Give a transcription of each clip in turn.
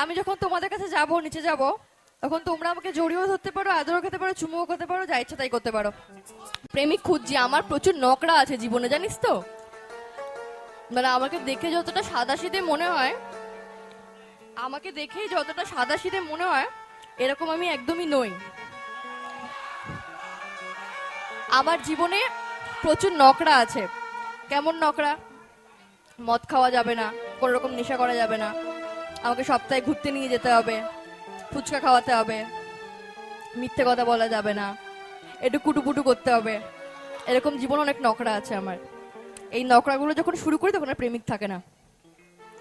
আমি যখন তোমাদের কাছে যাব, নিচে যাব, তখন তোমরা আমাকে জড়িয়েও ধরতে পারো, আদরও খেতে পারো, চুমুও করতে পারো, যা ইচ্ছা তাই করতে পারো। প্রেমিক খুঁজছি, আমার প্রচুর নকরা আছে জীবনে, জানিস তো? মানে আমাকে দেখে যতটা সাদা সিধে মনে হয়, আমাকে দেখেই যতটা সাদা সিধে মনে হয়, এরকম আমি একদমই নই। আমার জীবনে প্রচুর নকরা আছে। কেমন নকরা মদ খাওয়া যাবে না কোনো রকম নেশা করা যাবে না। আমাকে সপ্তাহে ঘুরতে নিয়ে যেতে হবে ফুচকা খাওয়াতে হবে মিথ্যে কথা বলা যাবে না একটু কুটুপুটু করতে হবে। এরকম জীবন অনেক নকরা আছে আমার। এই নকরাগুলো যখন শুরু করি তখন আর প্রেমিক থাকে না।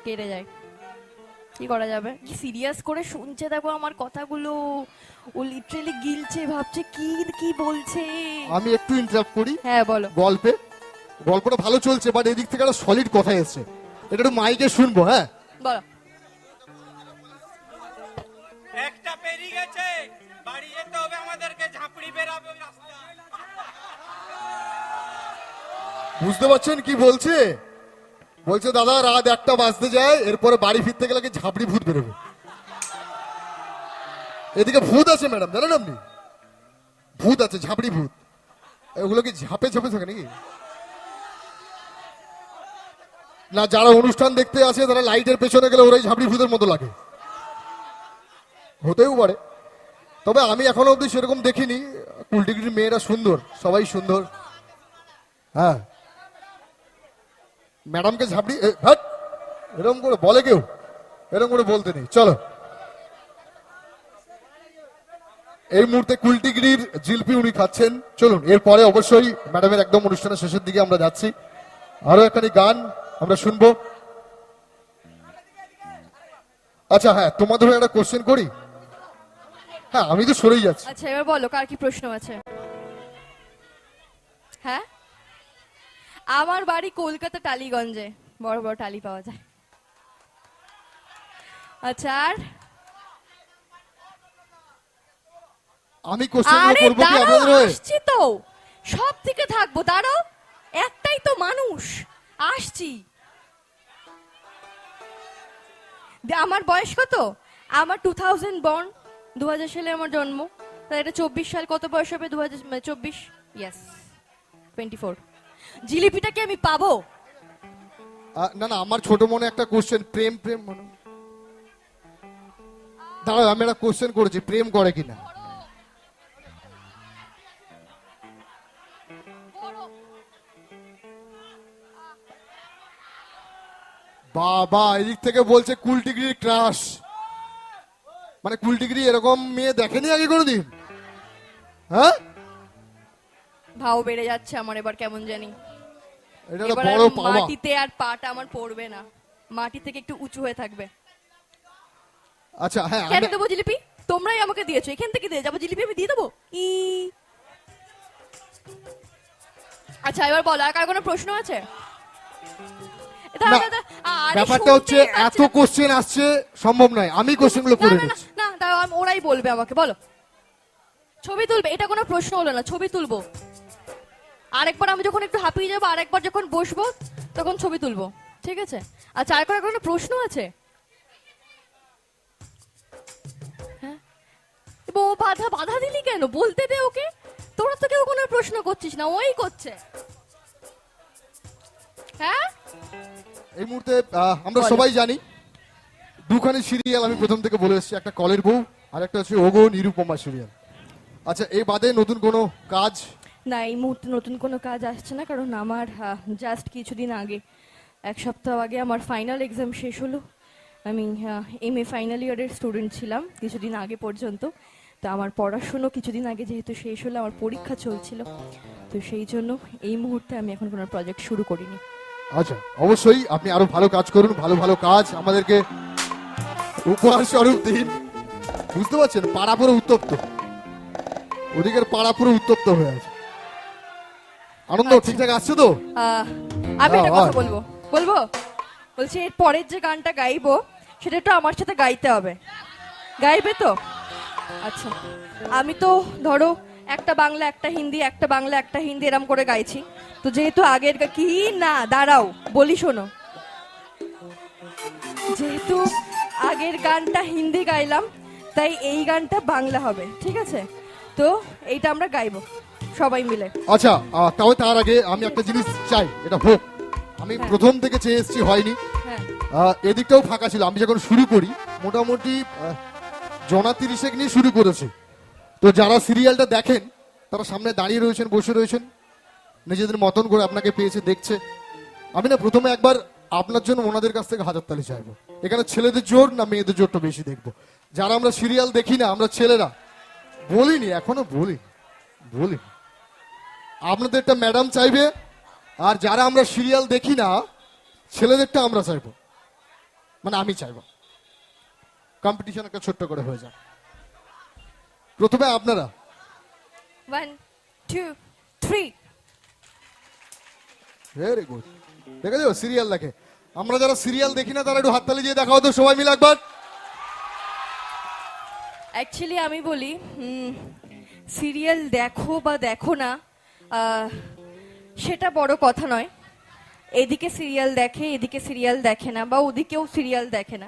কেটে যায়। কি করা যাবে? কি সিরিয়াস করে শুনছে দেখো আমার কথাগুলো। ও লিটারেলি গিলছে ভাবছে কি কি বলছে। আমি একটু ইন্টারাপ্ট করি। হ্যাঁ বলো। গল্পে। গল্পটা ভালো চলছে বাট এদিক থেকে একটা সলিড কথা এসছে। এটা একটু মাইকে শুনব হ্যাঁ? বলো। বাড়ি যেতে হবে আমাদেরকে, ঝাঁপড়ি বেরাবে বুঝতে পারছেন কি বলছে? বলছে, দাদা, রাত একটা বাজতে যায়, এরপরে বাড়ি ফিরতে গেলে ঝাপড়ি ভূত বেরোবে? এদিকে ভূত আছে ম্যাডাম, জানেন আপনি? ভূত আছে, ঝাঁপড়ি ভূত। এগুলো কি ঝাঁপে ঝাঁপে থাকে নাকি? না, যারা অনুষ্ঠান দেখতে আসে, তারা লাইটের পেছনে গেলে ওরাই ঝাঁপড়ি ভূতের মতো লাগে। হতেও পারে। তবে আমি এখনও অবধি সেরকম দেখিনি। কুলটিগিরির মেয়েরা সুন্দর, সবাই সুন্দর। হ্যাঁ। ম্যাডামকে ঝাপড়ি হাট! এরকম করে বলে কেউ? এরকম করে বলতে নেই। চলো। এই মুহূর্তে কুলটিগিরির জিলপি উনি খাচ্ছেন। চলুন, এরপরে অবশ্যই ম্যাডামের একদম অনুষ্ঠানের শেষের দিকে আমরা যাচ্ছি। আরও একখানি গান আমরা শুনব। আচ্ছা হ্যাঁ তোমাদের একটা কোশ্চেন করি? হ্যাঁ আমি তো সরেই যাচ্ছি। আচ্ছা এবার বলো কার কি প্রশ্ন আছে? হ্যাঁ? আমার বাড়ি কলকাতা টালিগঞ্জে। বড় বড় টালি পাওয়া যায়। আচ্ছা আর? আমি কোশ্চেন করব কি আপনাদের আসছি তো। সব থেকে থাকব দাঁড়াও। একটাই তো মানুষ। আসছি। আমার বয়স কত? আমার টু থাউজেন্ড বর্ন দু হাজার সালে আমার জন্ম। তাহলে এটা চব্বিশ সাল, কত বয়স হবে? দু হাজার চব্বিশ? ইয়াস টোয়েন্টি ফোর জিলিপিটা কি আমি পাবো? না না, আমার ছোট মনে একটা কোশ্চেন প্রেম প্রেম মনে। দাঁড়াও, আমি একটা কোশ্চেন করেছি, প্রেম করে কিনা? বাবা, এদিক থেকে বলছে কুল ডিগ্রির ক্রাশ মানে কুল ডিগ্রি এরকম মেয়ে দেখেনি আগে কোনোদিন? হ্যাঁ? ভাও বেড়ে যাচ্ছে আমার এবার কেমন জানি। এটা একটা এবার আর বড় পাওয়া। মাটিতে আর পাটা আমার পড়বে না। মাটি থেকে একটু উঁচু হয়ে থাকবে। আচ্ছা হ্যাঁ কেন দেবো জিলিপি? তোমরাই আমাকে দিয়েছ। এখান থেকে দিয়ে যাব। জিলিপি আমি দিয়ে দেবো? ই। আচ্ছা এবার বলো আর কার কোনো প্রশ্ন আছে? আরে ব্যাপারটা শুনতেই হচ্ছে পাচ্ছি এত না। কোশ্চেন আসছে সম্ভব নয়। আমি কোশ্চেনগুলো না, করে না, না, নিচ্ছি। না দাঁড়াও, আমি- ওরাই বলবে আমাকে বলো। ছবি তুলবে? এটা কোনো প্রশ্ন হলো না ছবি তুলবো। আরেকবার আমি যখন একটু হাঁপিয়ে যাব আরেকবার যখন বসবো তখন ছবি তুলবো ঠিক আছে? আচ্ছা আর কোনো কোনো প্রশ্ন আছে? হ্যাঁ? ও বাধা বাধা দিলি কেন? বলতে দে ওকে। তোরা তো কেউ কোনো প্রশ্ন করছিস না ওই করছে। হ্যাঁ? এই মুহূর্তে আমরা সবাই জানি দুখানি সিরিয়াল আমি প্রথম থেকে বলে এসেছি একটা কলের বউ আর একটা হচ্ছে ওগো নিরুপমা সিরিয়াল আচ্ছা এই বাদে নতুন কোনো কাজ? না এই মুহূর্তে নতুন কোনো কাজ আসছে না কারণ আমার জাস্ট কিছুদিন আগে এক সপ্তাহ আগে আমার ফাইনাল এক্সাম শেষ হলো। আমি এম এ ফাইনাল ইয়ারের স্টুডেন্ট ছিলাম কিছুদিন আগে পর্যন্ত। তো আমার পড়াশুনো কিছুদিন আগে যেহেতু শেষ হলো আমার পরীক্ষা চলছিল। তো সেই জন্য এই মুহূর্তে আমি এখন কোনো প্রজেক্ট শুরু করিনি। আচ্ছা অবশ্যই আপনি আরও ভালো কাজ করুন ভালো ভালো কাজ আমাদেরকে উপহার স্বরূপ দিন। বুঝতে পারছেন? পাড়া পুরো উত্তপ্ত। ওদিকের পাড়া পুরো উত্তপ্ত হয়ে আছে। আনন্দ আচ্ছা। ঠিকঠাক আসছে তো? আমি একটা হ্যাঁ, কথা বলব। বলব? বলছি এর পরের যে গানটা গাইবো সেটা একটু আমার সাথে গাইতে হবে। গাইবে তো? আচ্ছা। আমি তো ধরো একটা বাংলা একটা হিন্দি একটা বাংলা একটা হিন্দি এরম করে গাইছি। তো যেহেতু আগের কি? না দাঁড়াও বলি শোনো। যেহেতু আগের গানটা হিন্দি গাইলাম তাই এই গানটা বাংলা হবে ঠিক আছে? তো এইটা আমরা গাইবো সবাই মিলে। আচ্ছা আহ, তবে তার আগে আমি একটা জিনিস চাই এটা হোক। আমি হ্যাঁ। প্রথম থেকে চেয়ে এসেছি হয়নি। হ্যাঁ। আহ, এদিকটাও ফাঁকা ছিল আমি যখন শুরু করি মোটামুটি আহ, জনা তিরিশেক নিয়ে শুরু করেছি। তো যারা সিরিয়ালটা দেখেন তারা সামনে দাঁড়িয়ে রয়েছেন বসে রয়েছেন নিজেদের মতন করে আপনাকে পেয়েছে দেখছে। আমি না প্রথমে একবার আপনার জন্য ওনাদের কাছ থেকে হাজার তালি চাইব। এখানে ছেলেদের জোর না মেয়েদের জোরটা বেশি দেখব? যারা আমরা সিরিয়াল দেখি না আমরা ছেলেরা বলিনি এখনও বলি বলি। আপনাদেরটা ম্যাডাম চাইবে আর যারা আমরা সিরিয়াল দেখি না ছেলেদেরটা আমরা চাইব। মানে আমি চাইব। কম্পিটিশন একটা ছোট্ট করে হয়ে যায় প্রথমে আপনারা। One two three very good দেখেছ? সিরিয়াল দেখে। আমরা যারা সিরিয়াল দেখি না তারা একটু হাততালি দিয়ে দেখাও তো সবাই মিলে একবার। অ্যাকচুয়ালি আমি বলি সিরিয়াল দেখো বা দেখো না সেটা বড় কথা নয়। এদিকে সিরিয়াল দেখে, এদিকে সিরিয়াল দেখে না, বা ওদিকেও সিরিয়াল দেখে না।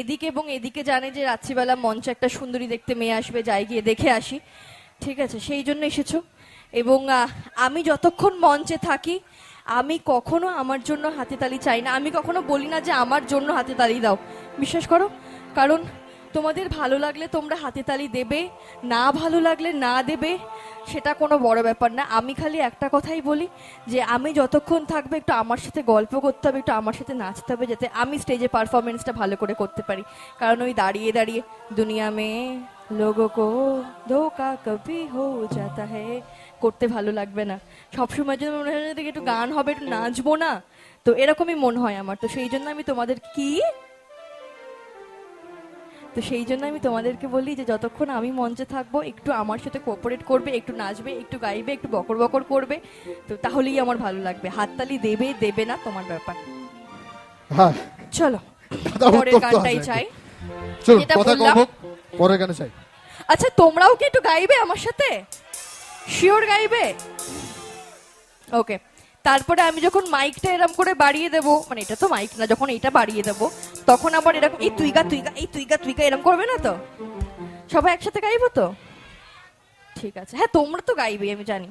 এদিকে এবং এদিকে জানে যে রাত্রিবেলা মঞ্চে একটা সুন্দরী দেখতে মেয়ে আসবে, যাই গিয়ে দেখে আসি। ঠিক আছে, সেই জন্য এসেছ। এবং আমি যতক্ষণ মঞ্চে থাকি, আমি কখনো আমার জন্য হাতে তালি চাই না। আমি কখনো বলি না যে আমার জন্য হাতে তালি দাও। বিশ্বাস করো? কারণ তোমাদের ভালো লাগলে তোমরা হাতে তালি দেবে, না ভালো লাগলে না দেবে, সেটা কোনো বড় ব্যাপার না। আমি খালি একটা কথাই বলি যে আমি যতক্ষণ থাকবে একটু আমার সাথে গল্প করতে হবে, একটু আমার সাথে নাচতে হবে, যাতে আমি স্টেজে পারফরমেন্সটা ভালো করে করতে পারি। কারণ ওই দাঁড়িয়ে দাঁড়িয়ে দুনিয়া মে লোগো কো ধোকা কভি হো যাতা হে করতে ভালো লাগবে না। সবসময় যদি মনে হয় একটু গান হবে, একটু নাচবো না, তো এরকমই মনে হয় আমার। তো সেই জন্য আমি তোমাদের কি তো সেই জন্য আমি তোমাদেরকে বলি যে যতক্ষণ আমি মঞ্চে থাকব একটু আমার সাথে কোঅপারেট করবে একটু নাচবে একটু গাইবে একটু বকর বকর করবে তো তাহলেই আমার ভালো লাগবে। হাততালি দেবে দেবে না তোমার ব্যাপার। হ্যাঁ। চলো পরের গানটাই চাই। চলো যেটা কথা কম বললাম। হোক পরের গানে চাই। আচ্ছা তোমরাও কি একটু গাইবে আমার সাথে? শিওর গাইবে? ওকে তারপরে আমি যখন মাইকটা এরম করে বাড়িয়ে দেবো মানে এটা তো মাইক না যখন এটা বাড়িয়ে দেবো তখন আবার এরকম, এই তুই গার তুই গা, এই তুই তুইগা তুইগা এরকম করবে না তো? সবাই একসাথে গাইবো তো? ঠিক আছে। হ্যাঁ তোমরা তো গাইবে, আমি জানি।